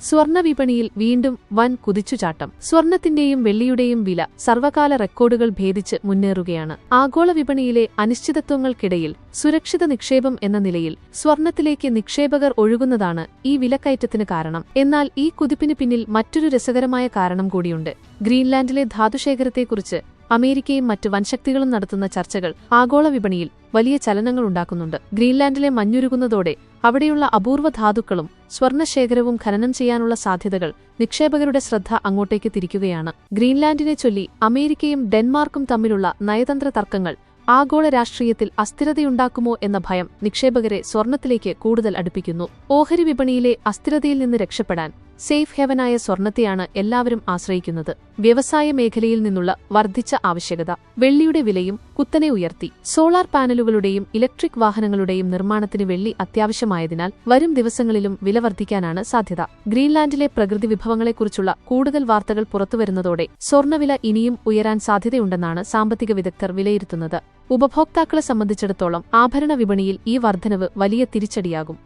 സ്വർണ വിപണിയിൽ വീണ്ടും വൻ കുതിച്ചുചാട്ടം. സ്വർണത്തിന്റെയും വെള്ളിയുടെയും വില സർവകാല റെക്കോർഡുകൾ ഭേദിച്ച് മുന്നേറുകയാണ്. ആഗോള വിപണിയിലെ അനിശ്ചിതത്വങ്ങൾക്കിടയിൽ സുരക്ഷിത നിക്ഷേപം എന്ന നിലയിൽ സ്വർണത്തിലേക്ക് നിക്ഷേപകർ ഒഴുകുന്നതാണ് ഈ വിലക്കയറ്റത്തിന് കാരണം. എന്നാൽ ഈ കുതിപ്പിന് പിന്നിൽ മറ്റൊരു രസകരമായ കാരണം കൂടിയുണ്ട്. ഗ്രീൻലാൻഡിലെ ധാതുശേഖരത്തെക്കുറിച്ച് അമേരിക്കയും മറ്റ് വൻശക്തികളും നടത്തുന്ന ചർച്ചകൾ ആഗോള വിപണിയിൽ വലിയ ചലനങ്ങൾ ഉണ്ടാക്കുന്നുണ്ട്. ഗ്രീൻലാൻഡിലെ മഞ്ഞുരുകുന്നതോടെ അവിടെയുള്ള അപൂർവ ധാതുക്കളും സ്വർണശേഖരവും ഖനനം ചെയ്യാനുള്ള സാധ്യതകൾ നിക്ഷേപകരുടെ ശ്രദ്ധ അങ്ങോട്ടേക്ക് തിരിക്കുകയാണ്. ഗ്രീൻലാൻഡിനെ ചൊല്ലി അമേരിക്കയും ഡെൻമാർക്കും തമ്മിലുള്ള നയതന്ത്ര തർക്കങ്ങൾ ആഗോള രാഷ്ട്രീയത്തിൽ അസ്ഥിരതയുണ്ടാക്കുമോ എന്ന ഭയം നിക്ഷേപകരെ സ്വർണത്തിലേക്ക് കൂടുതൽ അടുപ്പിക്കുന്നു. ഓഹരി വിപണിയിലെ അസ്ഥിരതയിൽ നിന്ന് രക്ഷപ്പെടാൻ സേഫ് ഹെവനായ സ്വർണത്തെയാണ് എല്ലാവരും ആശ്രയിക്കുന്നത്. വ്യവസായ മേഖലയിൽ നിന്നുള്ള വർദ്ധിച്ച ആവശ്യകത വെള്ളിയുടെ വിലയും കുത്തനെ ഉയർത്തി. സോളാർ പാനലുകളുടെയും ഇലക്ട്രിക് വാഹനങ്ങളുടെയും നിർമ്മാണത്തിന് വെള്ളി അത്യാവശ്യമായതിനാൽ വരും ദിവസങ്ങളിലും വില വർദ്ധിക്കാനാണ് സാധ്യത. ഗ്രീൻലാൻഡിലെ പ്രകൃതി വിഭവങ്ങളെക്കുറിച്ചുള്ള കൂടുതൽ വാർത്തകൾ പുറത്തുവരുന്നതോടെ സ്വർണവില ഇനിയും ഉയരാൻ സാധ്യതയുണ്ടെന്നാണ് സാമ്പത്തിക വിദഗ്ധർ വിലയിരുത്തുന്നത്. ഉപഭോക്താക്കളെ സംബന്ധിച്ചിടത്തോളം ആഭരണ വിപണിയിൽ ഈ വർധനവ് വലിയ തിരിച്ചടിയാകും.